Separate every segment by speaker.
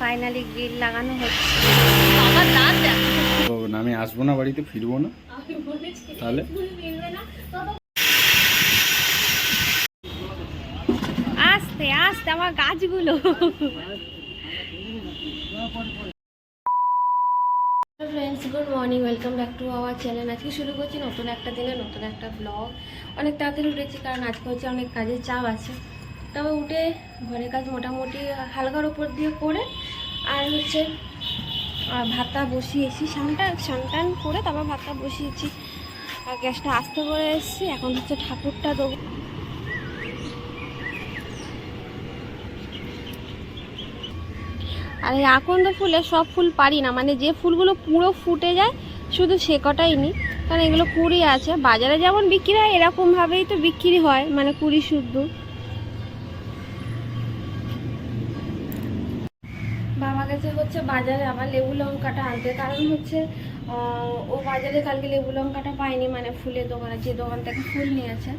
Speaker 1: Finally grill লাগানো হচ্ছে। বাবার দাঁত দেখো।
Speaker 2: আমি আসব না বাড়িতে ফিরবো না। তাহলে?
Speaker 1: আস্তে আস্তে আমার গাছগুলো। Friends good morning welcome back to our channel আজকে শুরু করছি নতুন একটা দিনে নতুন একটা ব্লগ অনেক তাড়াতাড়ি উঠেছি কারণ আজকে হচ্ছে অনেক কাজের চাপ আছে। তবে উঠে ঘরের কাজ মোটামুটি হালকার উপর দিয়ে করে আর হচ্ছে ভাতটা বসিয়েছি সানটা সানটান করে তারপর ভাতটা বসিয়েছি। আর গ্যাসটা আস্তে করে এসেছি, এখন হচ্ছে ঠাকুরটা দেবো। আর এই আকন্দ ফুলে সব ফুল পারি না মানে যে ফুলগুলো পুরো ফুটে যায়, শুধু সে কটাই নিই কারণ এগুলো কুড়ি আছে, বাজারে যেমন বিক্রি হয়, এরকমভাবেই তো বিক্রি হয় মানে কুড়ি শুদ্ধ। হচ্ছে বাজারে আবার লেবু লঙ্কাটা আনতে। কারণ হচ্ছে ও বাজারে কালকে লেবু লঙ্কাটা পায়নি মানে ফুলের দোকানে, যে দোকান থেকে ফুল নিয়েছে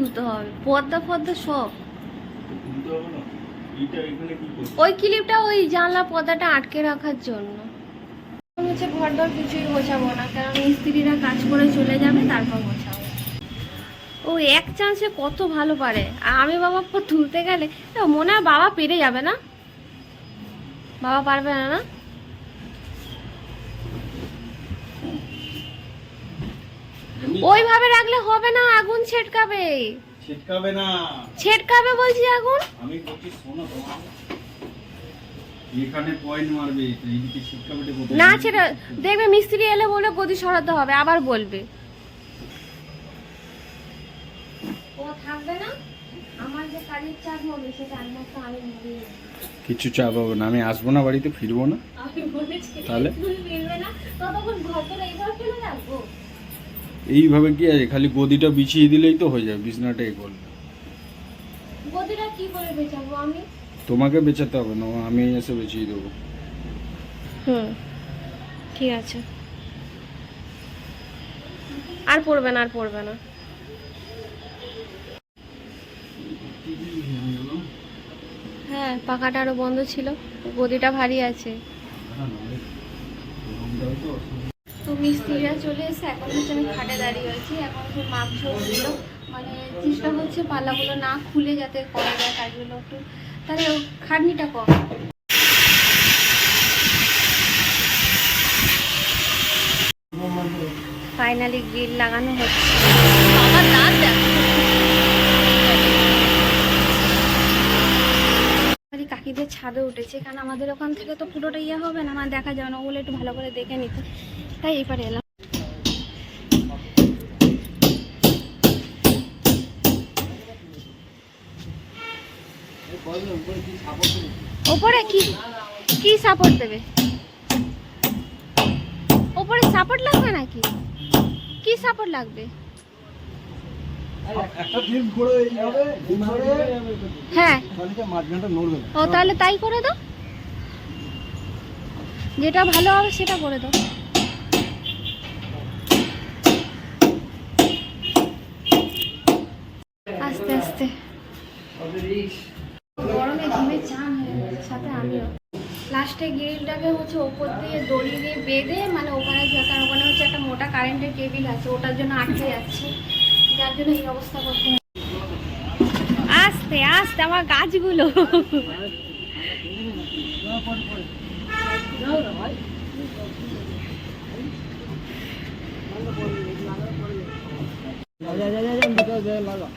Speaker 1: খুলতে হবে। পর্দা ফর্দা সব। ওই ক্লিপটা ওই জানলা পর্দাটা আটকে রাখার জন্য। হচ্ছে ঘর দর কিছুই গোছাবো না, কারণ মিস্ত্রিরা কাজ করে চলে যাবে, তারপর গোছাবো। ও, এক চান্সে কত ভালো পারে। আমি বাবা তুলতে গেলে মনে হয় বাবা পেরে যাবে না? বাবা পারবে না না? ওইভাবে রাখলে হবে না আগুন ছেটকাবে।
Speaker 2: ছিটকাবে না।
Speaker 1: ছেটকাবে বলছি আগুন?
Speaker 2: আমি বলছি শোনো তোমার এখানে পয়েন্ট মারবে তো এইদিকে ছিটকাবে কোথায়?
Speaker 1: না ছেড়ে দেখবে মিস্ত্রি এলে বলে গদি সরাতে হবে আবার বলবে। ও থাকবে না? আমার যে কাজের চাপ হবে সেটা একমাত্র আমি নেব।
Speaker 2: কিছু চাপ হবে না আমি আসব না বাড়িতে ফিরবো না।
Speaker 1: আমি বলেছি
Speaker 2: তাহলে?
Speaker 1: তুমি মিলবে না ততক্ষণ ঘর তোর এইভাবে ফেলে রাখব?
Speaker 2: এইভাবে কি আছে? খালি গদিটা বিছিয়ে দিলেই তো হয়ে যাবে বিছনাটা এ করলে।
Speaker 1: গদিটা কি করে বেচাবো আমি?
Speaker 2: তোমাকে বেচাতে হবে না আমি এসে বেচিয়ে দেবো।
Speaker 1: হুম ঠিক আছে। আর পড়বে না আর পড়বে না। হ্যাঁ পাখাটা আরও বন্ধ ছিল গদিটা ভারী আছে। তো মিস্ত্রিরা চলে এসে এখন হচ্ছে আমি খাটে দাঁড়িয়ে আছি এখন হচ্ছে মাংস ছিল মানে চেষ্টা হচ্ছে পাল্লাগুলো না খুলে যাতে করা যায় কাজগুলো একটু তাহলে খাটনিটা কম ফাইনালি গ্রিল লাগানো হচ্ছে। বাবার দাঁত কাকিদের ছাদে উঠেছে কারণ আমাদের ওখান থেকে তো পুরোটা ইয়ে হবে না আমার দেখা যাবে না ওগুলো একটু ভালো করে দেখে নিতে। তাই এবারে এলাম। ওপরে কি কি সাপোর্ট দেবে? ওপরে সাপোর্ট লাগবে নাকি? কি সাপোর্ট লাগবে? হ্যাঁ। ও তাহলে তাই করে দাও। যেটা ভালো হবে সেটা করে দাও। আস্তে গরমে ঘিমে চান সাথে আমিও লাস্টে গ্রিলটাকে হচ্ছে ওপর দিয়ে দড়ি দিয়ে বেঁধে মানে ওখানে যাতে ওখানে হচ্ছে একটা মোটা কারেন্টের টেবিল আছে ওটার জন্য আটকে যাচ্ছে যার জন্য এই অবস্থা করতে হয়। আস্তে আস্তে আমার গাছগুলো
Speaker 3: লাগা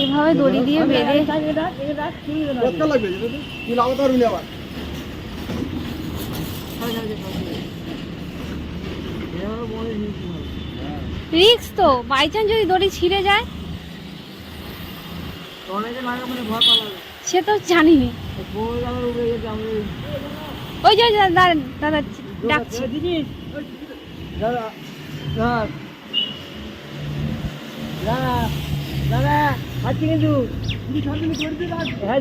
Speaker 1: এইভাবে দড়ি দিয়ে বেঁধে।
Speaker 3: এভাবে
Speaker 1: রিক্স তো বাই চান্স যদি দড়ি ছিঁড়ে যায়।
Speaker 3: মানে
Speaker 1: সে তো জানিনি।
Speaker 3: আমি
Speaker 1: ওই যে ওই যে দাদা দাদা ডাকছে।
Speaker 3: দিদি দাদা হ্যাঁ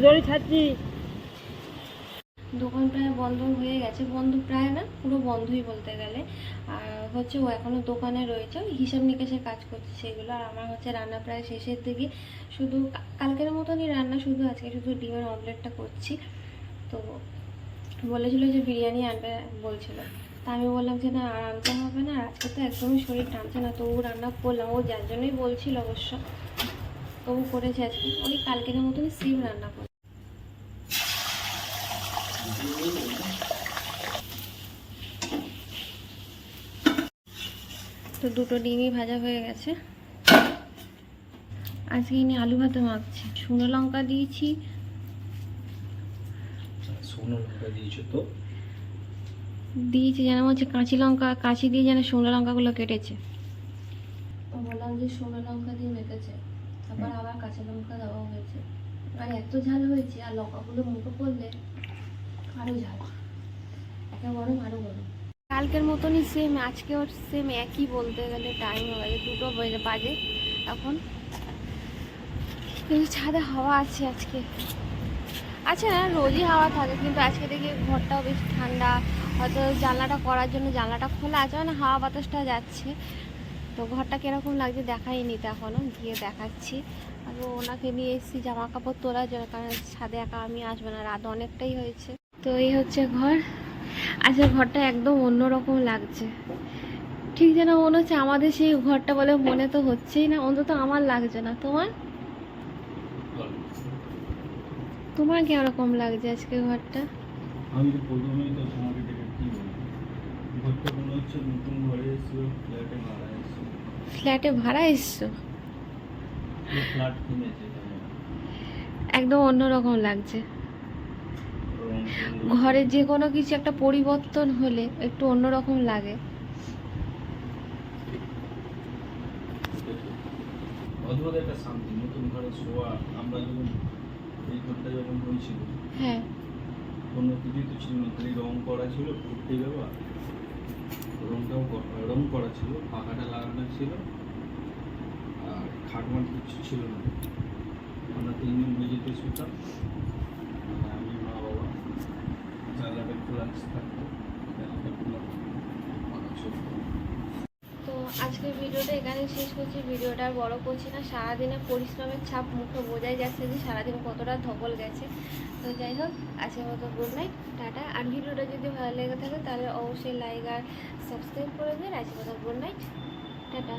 Speaker 1: দোকান প্রায় বন্ধ হয়ে গেছে। বন্ধ প্রায় না, পুরো বন্ধই বলতে গেলে। আর হচ্ছে ও এখনও দোকানে রয়েছে হিসাব নিকেশের কাজ করছে সেগুলো। আর আমার হচ্ছে রান্না প্রায় শেষের দিকে। শুধু কালকের মতনই রান্না, শুধু আজকে শুধু ডিমের অমলেটটা করছি। তো বলেছিল যে বিরিয়ানি আনবে, বলছিল। তা আমি বললাম যে না, আর আনতে হবে না। আজকে তো একদমই শরীর টানছে না, তো ও রান্না করলাম। ও যার জন্যই বলছিল অবশ্য। তবু করেছে আজকে। ওই কালকের মতনই সেম রান্না করে তো দুটো ডিমই ভাজা হয়ে গেছে। আজকে ইনি আলু ভাতে মাখছি। শুকনো লঙ্কা দিয়েছি।
Speaker 2: শুকনো লঙ্কা দিয়েছ তো?
Speaker 1: দিয়েছি যেন হচ্ছে কাঁচি লঙ্কা কাঁচি দিয়ে যেন শুকনো লঙ্কাগুলো কেটেছে। বললাম যে শুকনো লঙ্কা দিয়ে মেখেছে। তারপর আবার কাঁচা লঙ্কা দেওয়া হয়েছে। আর এত ঝাল হয়েছে, আর লঙ্কাগুলো মুখে পড়লে আরও ঝাল। একে গরম আরও গরম। কালকের মতনই সেম আজকে ওর সেম একই বলতে গেলে টাইম হয়ে গেছে, দুটো বেজে, বাজে এখন। কিন্তু ছাদে হাওয়া আছে আজকে। আচ্ছা না রোজই হাওয়া থাকে, কিন্তু আজকে দেখি ঘরটাও বেশ ঠান্ডা। হয়তো জানলাটা করার জন্য জানলাটা খোলা আছে মানে হাওয়া বাতাসটা যাচ্ছে। তো ঘরটা কীরকম লাগছে দেখাইনি তো এখনও গিয়ে দেখাচ্ছি। আর ওনাকে নিয়ে এসেছি জামা কাপড় তোলার জন্য, কারণ ছাদে একা আমি আসব না, রাত অনেকটাই হয়েছে। তো এই হচ্ছে ঘর। আচ্ছা ঘরটা একদম অন্যরকম লাগছে। ঠিক যেন মনে হচ্ছে আমাদের সেই ঘরটা বলে মনে তো হচ্ছেই না, অন্তত আমার লাগছে না। তোমার? তোমার কীরকম লাগছে আজকে ঘরটা?
Speaker 2: আমি তো প্রথমেই তো তোমাকে দেখে কি বলব। ঘরটা মনে হচ্ছে নতুন ঘরে এসেছিল ফ্ল্যাটে এসেছিল
Speaker 1: ফ্ল্যাটে ভাড়া এসছো? একদম অন্যরকম লাগছে। ঘরে যে কোনো কিছু একটা পরিবর্তন হলে একটু অন্যরকম লাগে।
Speaker 2: অদ্ভুত একটা শান্তি নতুন ঘরে শোয়া আমরা যখন এই ঘরটা যখন হয়েছিল
Speaker 1: হ্যাঁ।
Speaker 2: কোনো কিছুই তো ছিল না খালি রং করা ছিল করতে ব্যাপার রংটাও ক- রং করা ছিল, পাখাটা লাগানো ছিল, আর খাটমাট কিছু ছিল না। আমরা তিনজন মেঝেতে শুতাম আমি, মা, বাবা জানলাটা খোলা থাকতো। জানলাটা খোলা
Speaker 1: তো ভিডিওটা এখানে শেষ করছি। ভিডিওটা বড় করছি না। সারাদিনে পরিশ্রমের ছাপ মুখে বোঝাই যাচ্ছে যে সারাদিন কতটা ধবল গেছে। তো যাই হোক, আজকের মতো গুড নাইট টাটা। আর ভিডিওটা যদি ভালো লেগে থাকে তাহলে অবশ্যই লাইক আর সাবস্ক্রাইব করে দিন। আজকের মতো গুড নাইট টাটা।